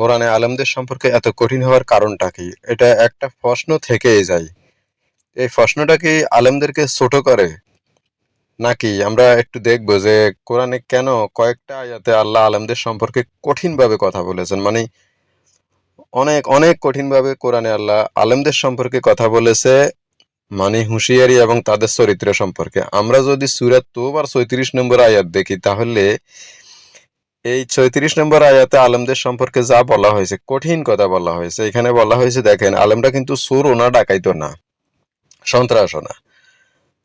কোরআনে আলেমদের সম্পর্কে এত কঠিন হওয়ার কারণটা কি? এটা একটা প্রশ্ন থেকেই যায়। এই প্রশ্নটা কি আলেমদেরকে ছোট করে? নাকি আমরা একটু দেখব যে কোরআনে কেন কয়েকটা আয়াতে আল্লাহ আলেমদের সম্পর্কে কঠিনভাবে কথা বলেছেন? মানে অনেক অনেক কঠিনভাবে কোরআনে আল্লাহ আলেমদের সম্পর্কে কথা বলেছে মানে হুঁশিয়ারি এবং তাদের চরিত্র সম্পর্কে। আমরা যদি সুরাত তোবার ছয়ত্রিশ নম্বর আয়াত দেখি, তাহলে এই ছয়ত্রিশ নম্বর আয়াতে আলেমদের সম্পর্কে যা বলা হয়েছে, কঠিন কথা বলা হয়েছে। এখানে বলা হয়েছে, দেখেন, আলেমরা কিন্তু সুর ওনা ডাকাইতো না, সন্ত্রাসও না।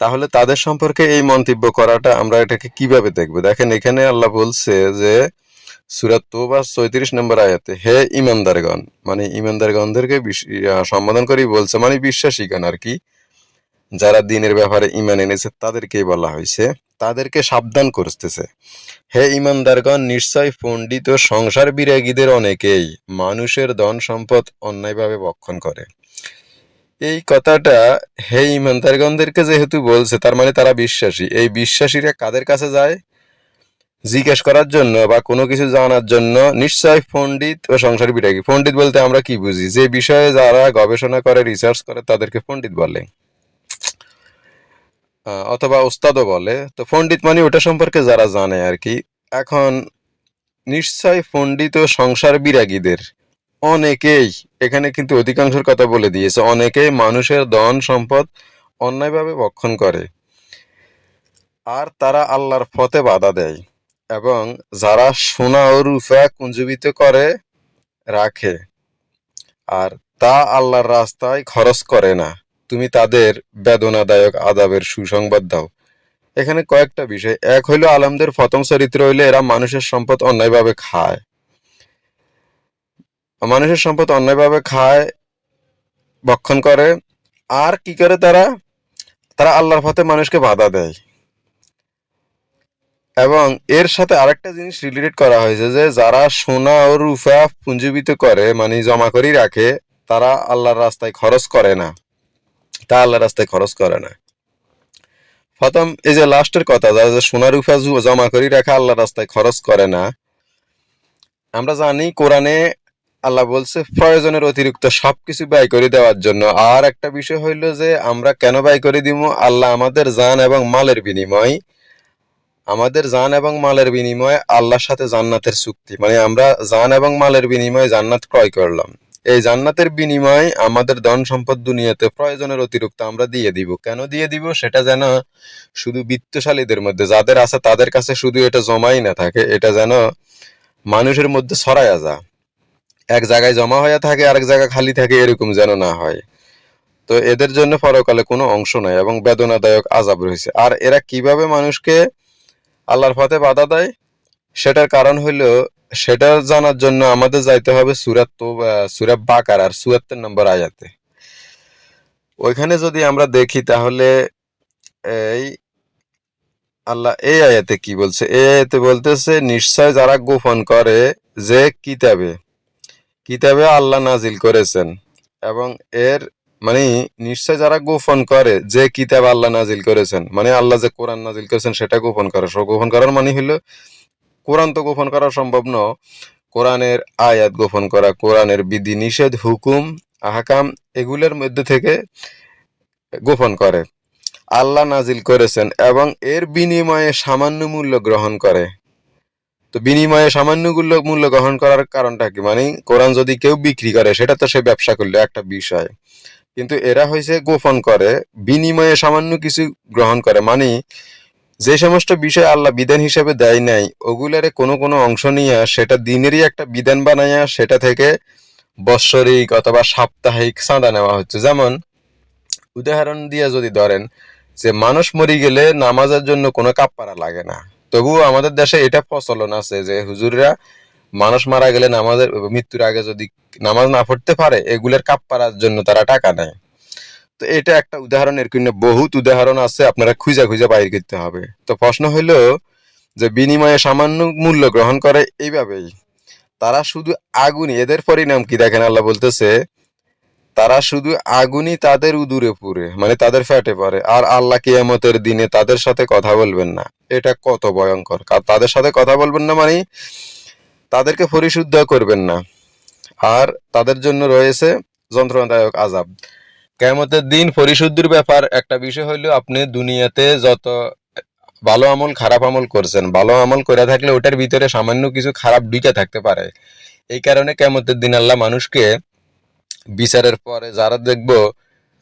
তাহলে তাদের সম্পর্কে এই মন্তব্য করাটা আমরা এটাকে কীভাবে দেখব? দেখেন, এখানে আল্লাহ বলছে যে সুরাত তোবা চৌত্রিশ নম্বর আয়াতে, হে ইমানদারগণ মানে ইমানদারগণদেরকে সম্বোধন করেই বলছে মানে বিশ্বাসীগণ আর কি যারা দিনের ব্যাপারে ইমান এনেছে, তাদেরকেই বলা হয়েছে, তাদেরকে সাবধান করতেছে। হে ইমানদারগণ নিশ্চয় পণ্ডিত ও সংসার বিরাগীদের অনেকেই মানুষের ধন সম্পদ অন্যায়ভাবে বক্ষণ করে। এই কথাটা হে ইমানদারগণদেরকে যেহেতু বলছে, তার মানে তারা বিশ্বাসী। এই বিশ্বাসীরা কাদের কাছে যায়? জিজ্ঞেস করার জন্য বা কোনো কিছু জানার জন্য নিশ্চয় পণ্ডিত ও সংসার বিরাগী। পণ্ডিত বলতে আমরা কি বুঝি? যে বিষয়ে যারা গবেষণা করে রিসার্চ করে, তাদেরকে পণ্ডিত বলে। অথবা ওস্তাদও বলে। তো পণ্ডিত মানে ওটা সম্পর্কে যারা জানে আর কি, এখন নিশ্চয় পণ্ডিত সংসার বিরাগীদের অনেকেই এখানে কিন্তু অধিকাংশের কথা বলে দিয়েছে, অনেকেই মানুষের ধন সম্পদ অন্যায়ভাবে ভক্ষণ করে। আর তারা আল্লাহর পথে বাধা দেয় এবং যারা সোনা ও রূপা কুঞ্জীবিত করে, রাখে। আর তা আল্লাহর রাস্তায় খরচ করে না। তুমি তাদের বেদনাদায়ক আদাবের সুসংবাদ দাও। এখানে কয়েকটা বিষয়। এক হইল আলমদের প্রথম চরিত্র হইলে এরা মানুষের সম্পদ অন্যায়ভাবে খায়। মানুষের সম্পদ অন্যায়ভাবে খায় ভক্ষণ করে। আর কি করে তারা? তারা আল্লাহর পথে মানুষকে বাধা দেয়। এবং এর সাথে আরেকটা জিনিস রিলেটেড করা হয়েছে যে, যারা সোনা ও রূপা পুঞ্জীবিত করে মানে জমা করে রাখে, তারা আল্লাহর রাস্তায় খরচ করে না। তা আল্লাহর রাস্তায় খরচ করে না। প্রথম এই যে লাস্টের কথা যারা সোনা রূপা জমা করে রাখে আল্লাহর রাস্তায় খরচ করে না। আমরা জানি কোরআনে আল্লাহ বলছে, প্রয়োজনের অতিরিক্ত সবকিছু ব্যয় করে দেওয়ার জন্য। আর একটা বিষয় হইল যে, আমরা কেন ব্যয় করে দিব? আল্লাহ আমাদের জান এবং মালের বিনিময়, আমাদের জান এবং মালের বিনিময়ে আল্লাহর সাথে জান্নাতের চুক্তি। মানে আমরা জান এবং মালের বিনিময়ে জান্নাত ক্রয় করলাম। এই জান্নাতের বিনিময়ে আমাদের ধন সম্পদ দুনিয়াতে প্রয়োজনের অতিরিক্ত আমরা দিয়ে দিব। কেন দিয়ে দিব? সেটা যেন শুধু বিত্তশালীদের মধ্যে, যাদের আছে তাদের কাছে শুধু এটা জমাই না থাকে, এটা যেন মানুষের মধ্যে ছড়ায়া যা এক জায়গায় জমা হয়ে থাকে, আরেক জায়গায় খালি থাকে, এরকম যেন না হয়। তো এদের জন্য পরকালে কোনো অংশ নাই এবং বেদনাদায়ক আজাব রয়েছে। আর এরা কীভাবে মানুষকে আল্লাহর পথে বাধা দেয়? সেটার কারণ হইল সেটা জানার জন্য আমাদের যাইতে হবে সুরাত তো সুরাত বাকার আর চুয়াত্তর নম্বর আয়াতে। ওইখানে যদি আমরা দেখি তাহলে এই আল্লাহ এই আয়াতে কি বলছে? এই আয়াতে বলতেছে, নিশ্চয় যারা গোপন করে যে কিতাবে কিতাবে আল্লাহ নাজিল করেছেন এবং এর মানে নিশ্চয় যারা গোপন করে যে কিতাব আল্লাহ নাজিল করেছেন মানে আল্লাহ যে কোরআন নাজিল করেছেন সেটা গোপন করে। গোপন করার মানে হলো কোরআন তো গোপন করা সম্ভব ন। কোরআনের আয়াত গোপন করা, কোরআনের বিধি নিষেধ, হুকুম, আহকাম এগুলোর মধ্যে থেকে গোপন করে। আল্লাহ নাজিল করেছেন এবং এর বিনিময়ে সামান্য মূল্য গ্রহণ করে। তো বিনিময়ে সামান্য মূল্য গ্রহণ করার কারণটা কি? মানে কোরআন যদি কেউ বিক্রি করে, সেটা তো সে ব্যবসা করলে, একটা বিষয়। কিন্তু এরা হয়েছে গোপন করে, বিনিময়ে সামান্য কিছু গ্রহণ করে। মানে যে সমস্ত বিষয় আল্লাহ বিধান হিসেবে দেয় নাই, ওগুলারে কোনো কোনো অংশ নিয়ে সেটা দিনেরই একটা বিধান বানাইয়া সেটা থেকে বৎসরিক অথবা সাপ্তাহিক চাঁদা নেওয়া হচ্ছে। যেমন, উদাহরণ দিয়ে যদি ধরেন যে মানুষ মরে গেলে নামাজের জন্য কোনো কাপ্পারা লাগে না। তবুও আমাদের দেশে এটা প্রচলন আছে যে হুজুররা মানুষ মারা গেলে নামাজের মৃত্যুর আগে যদি নামাজ না পড়তে পারে, এগুলোর কাপ্পারার জন্য তারা টাকা নেয়। তো এটা একটা উদাহরণ, এর কিন্তু বহুত উদাহরণ আছে, আপনারা খুঁজে খুঁজে বাইর করতে হবে। তো প্রশ্ন হইল যে বিনিময়ে সামান্য মূল্য গ্রহণ করে এইভাবেই, তারা শুধু আগুনই, এদের পরিণাম কি দেখেন আল্লাহ বলতেছে, তারা শুধু আগুনই তাদের উদুরে পুরে মানে তাদের ফ্যাটে পড়ে, আর আল্লাহ কিয়ামতের দিনে তাদের সাথে কথা বলবেন না। এটা কত ভয়ঙ্কর তাদের সাথে কথা বলবেন না মানে তাদেরকে পরিশুদ্ধ করবেন না। আর তাদের জন্য রয়েছে যন্ত্রণাদায়ক আজাব কেমতের দিন পরিশুদ্ধির ব্যাপার একটা বিষয় হইল, আপনি দুনিয়াতে যত ভালো আমল, খারাপ আমল করছেন, ভালো আমল করে থাকলে ওটার ভিতরে সামান্য কিছু খারাপ ঢুকে থাকতে পারে। এই কারণে কেমতের দিন আল্লাহ মানুষকে বিচারের পরে যারা দেখব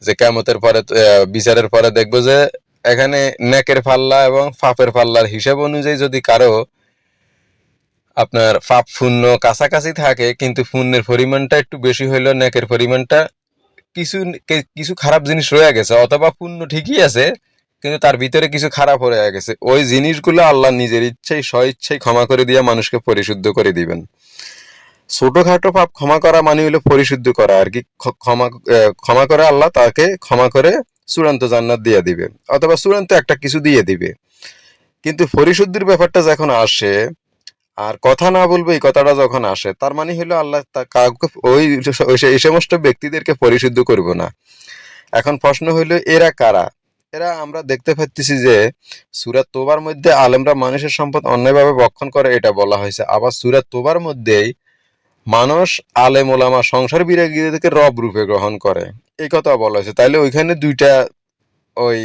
যে কেমতের পরে বিচারের পরে দেখব যে এখানে নেকের পাল্লা এবং ফাপের পাল্লার হিসাব অনুযায়ী যদি কারও আপনার ফাপ শূন্য কাছাকাছি থাকে, কিন্তু পুণ্যের পরিমাণটা একটু বেশি হইলেও নেকের পরিমাণটা কিছু কিছু খারাপ জিনিস রয়ে গেছে, অথবা পুণ্য ঠিকই আছে, কিন্তু তার ভিতরে কিছু খারাপ হয়ে গেছে। ওই জিনিসগুলো আল্লাহ নিজের ইচ্ছাই স্ব ইচ্ছাই ক্ষমা করে দিয়ে মানুষকে পরিশুদ্ধ করে দিবেন। ছোটখাটো পাপ ক্ষমা করা মানে হলো পরিশুদ্ধ করা। আর কি ক্ষমা ক্ষমা করে আল্লাহ তাকে ক্ষমা করে চূড়ান্ত জান্নাত দিয়ে দিবে, অথবা চূড়ান্ত একটা কিছু দিয়ে দিবে। কিন্তু পরিশুদ্ধির ব্যাপারটা যখন আসে আর কথা না বলব, এই কথাটা যখন আসে, তার মানে হলো আল্লাহ কাউকে ওই এই সমস্ত ব্যক্তিদেরকে পরিশুদ্ধ করব না। এখন প্রশ্ন হইল এরা কারা? এরা আমরা দেখতে পাচ্ছি যে সুরাত তোবার মধ্যে আলেমরা মানুষের সম্পদ অন্যায়ভাবে বক্ষণ করে, এটা বলা হয়েছে। আবার সুরাত তোবার মধ্যেই মানুষ আলেম ওলামা সংসার বিরাগীদেরকে রব রূপে গ্রহণ করে। এই কথা বলা হয়েছে। তাইলে ওইখানে দুইটা ওই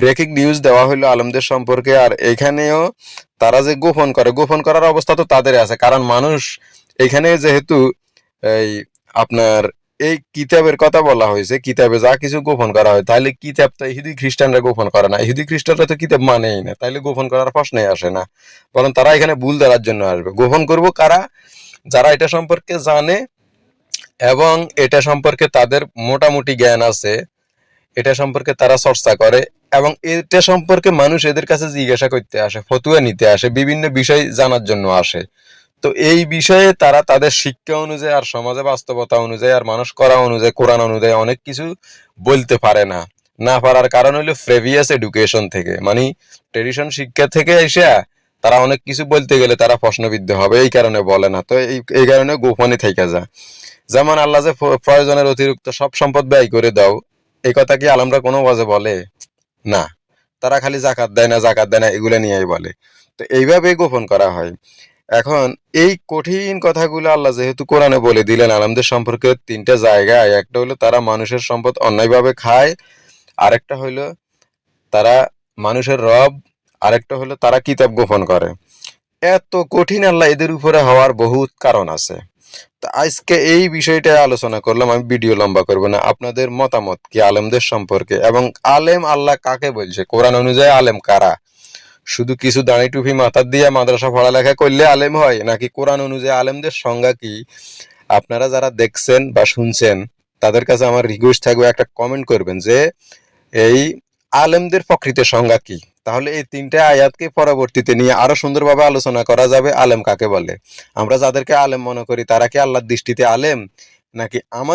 ব্রেকিং নিউজ দেওয়া হলো আলমদের সম্পর্কে, আর এখানেও তারা যে গোপন করে, গোপন করার অবস্থা তো তাদের আছে। কারণ মানুষ এখানে যেহেতু এই আপনার এই কিতাবের কথা বলা হয়েছে, কিতাবে যা কিছু গোপন করা হয় তাহলে কিতাব তো ইহুদি খ্রিস্টানরা গোপন করে না। ইহুদি খ্রিস্টানরা তো কিতাব মানেই না, তাইলে গোপন করার প্রশ্নই আসে না। বরং তারা এখানে ভুল ধরার জন্য আসবে। গোপন করব কারা? যারা এটা সম্পর্কে জানে এবং এটা সম্পর্কে তাদের মোটামুটি জ্ঞান আছে, এটা সম্পর্কে তারা চর্চা করে এবং এটা সম্পর্কে মানুষ এদের কাছে জিজ্ঞাসা করতে আসে, ফতুয়া নিতে আসে, বিভিন্ন বিষয় জানার জন্য আসে। তো এই বিষয়ে তারা তাদের শিক্ষা অনুযায়ী আর সমাজে বাস্তবতা অনুযায়ী আর মানুষ করা অনুযায়ী, কোরআন অনুযায়ী অনেক কিছু বলতে পারে না। না পারার কারণ হলো প্রেভিয়াস এডুকেশন থেকে। মানে ট্রেডিশন শিক্ষা থেকে এসে তারা অনেক কিছু বলতে গেলে তারা প্রশ্নবিদ্ধ হবে, এই কারণে বলে না। তো এই কারণে গোপনে থেকে যায়। যেমন আল্লাহ যে প্রয়োজনের অতিরিক্ত সব সম্পদ ব্যয় করে দাও, এই কথা কি আলমরা কোনো ওয়াজে বলে? না, তারা খালি জাকাত দেয় না, জাকাত দেয় না, এগুলো নিয়েই বলে। তো এইভাবেই গোপন করা হয়। এখন এই কঠিন কথাগুলো আল্লাহ যেহেতু কোরআনে বলে দিলেন, আলমদের সম্পর্কে তিনটা জায়গায়, একটা হলো তারা মানুষের সম্পদ অন্যায়ভাবে খায়, আরেকটা হইল তারা মানুষের রব, আরেকটা হলো তারা কিতাব গোপন করে। এত কঠিন আল্লাহ এদের উপরে হওয়ার বহুত কারণ আছে। তো আজকে এই বিষয়টা আলোচনা করলাম, আমি ভিডিও লম্বা করব না। আপনাদের মতামত কি আলেমদের সম্পর্কে? এবং আলেম আল্লাহ কাকে বলছে? কোরআন অনুযায়ী আলেম কারা? শুধু কিছু দাঁড়ি টুপি মাথার দিয়ে মাদ্রাসা পড়ালেখা করলে আলেম হয়, নাকি কোরআন অনুযায়ী আলেমদের সংজ্ঞা কি? আপনারা যারা দেখছেন বা শুনছেন, তাদের কাছে আমার রিকোয়েস্ট থাকবে একটা কমেন্ট করবেন যে, এই আলেমদের প্রকৃত সংজ্ঞা কি? তাহলে এই তিনটা আয়াতকে পরবর্তীতে নিয়ে আরও সুন্দরভাবে আলোচনা করা যাবে আলেম কাকে বলে? আমরা যাদেরকে আলেম মনে করি, তারা কি আল্লাহর দৃষ্টিতে আলেম? নাকি আমার